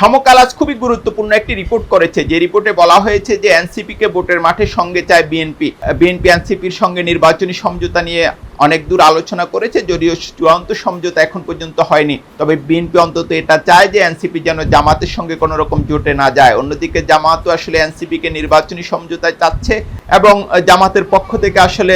সমকাল আজ খুবই গুরুত্বপূর্ণ একটি রিপোর্ট করেছে। যে রিপোর্টে বলা হয়েছে যে এনসিপি কে ভোটের মাঠে সঙ্গে চায় বিএনপি বিএনপি এনসিপির সঙ্গে নির্বাচনী সমঝোতা নিয়ে অনেক দূর আলোচনা করেছে, যদিও চূড়ান্ত সমঝোতা এখন পর্যন্ত হয়নি। তবে বিএনপি অন্তত এটা চায় যে এনসিপি যেন জামাতের সঙ্গে কোনো রকম জোটে না যায়। অন্যদিকে জামাতও আসলে এনসিপি কে নির্বাচনী সমঝোতায় চাচ্ছে এবং জামাতের পক্ষ থেকে আসলে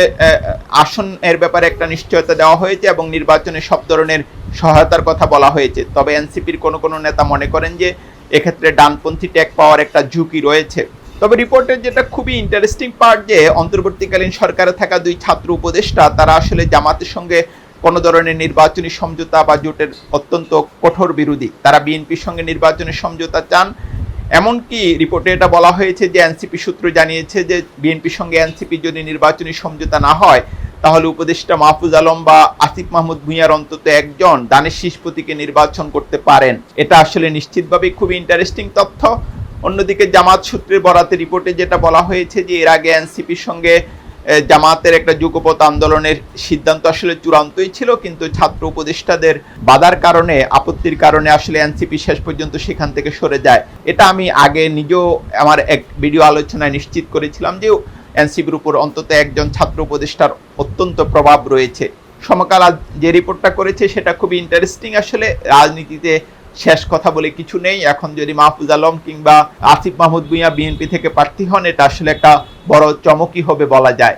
আহ, আসন এর ব্যাপারে একটা নিশ্চয়তা দেওয়া হয়েছে এবং নির্বাচনে সব ধরনের সহায়তার কথা বলা হয়েছে। তবে এনসিপির কোনো কোনো নেতা মনে করেন যে এক্ষেত্রে ডানপন্থী ট্যাগ পাওয়ার একটা ঝুঁকি রয়েছে। তবে রিপোর্টের যেটা খুবই ইন্টারেস্টিং পার্ট যে অন্তর্বর্তীকালীন সরকারে থাকা দুই ছাত্র উপদেষ্টা তারা আসলে জামাতের সঙ্গে কোনো ধরনের নির্বাচনী সমঝোতা বা জোটের অত্যন্ত কঠোর বিরোধী। তারা বিএনপির সঙ্গে নির্বাচনী সমঝোতা চান। এমনকি রিপোর্টে এটা বলা হয়েছে যে এনসিপি সূত্র জানিয়েছে যে বিএনপির সঙ্গে এনসিপি যদি নির্বাচনী সমঝোতা না হয় তাহলে উপদেষ্টা মাহফুজ আলম বা আসিফ মাহমুদ ভুঁইয়ার অন্তত একজন দানের শীষ প্রতীকে নির্বাচন করতে পারেন। এটা আসলে নিশ্চিতভাবেই খুবই ইন্টারেস্টিং তথ্য। অন্যদিকে জামাত সূত্রের বরাতে রিপোর্টে যেটা বলা হয়েছে যে এর আগে এনসিপির সঙ্গে জামাতের একটা যুগপথ আন্দোলনের সিদ্ধান্ত আসলে চূড়ান্তই ছিল, কিন্তু ছাত্র উপদেষ্টাদের বাধার কারণে, আপত্তির কারণে আসলে এনসিপি শেষ পর্যন্ত সেখান থেকে সরে যায়। এটা আমি আগে নিজেও আমার এক ভিডিও আলোচনায় নিশ্চিত করেছিলাম যে এনসিপির উপর অন্তত একজন ছাত্র উপদেষ্টার অত্যন্ত প্রভাব রয়েছে। সমকাল যে রিপোর্টটা করেছে সেটা খুবই ইন্টারেস্টিং আসলে রাজনীতিতে শেষ কথা বলে কিছু নেই। এখন যদি মাহফুজ আলম কিংবা আসিফ মাহমুদ ভুঁইয়া বিএনপি থেকে প্রার্থী হন, এটা আসলে একটা বড় চমকই হবে বলা যায়।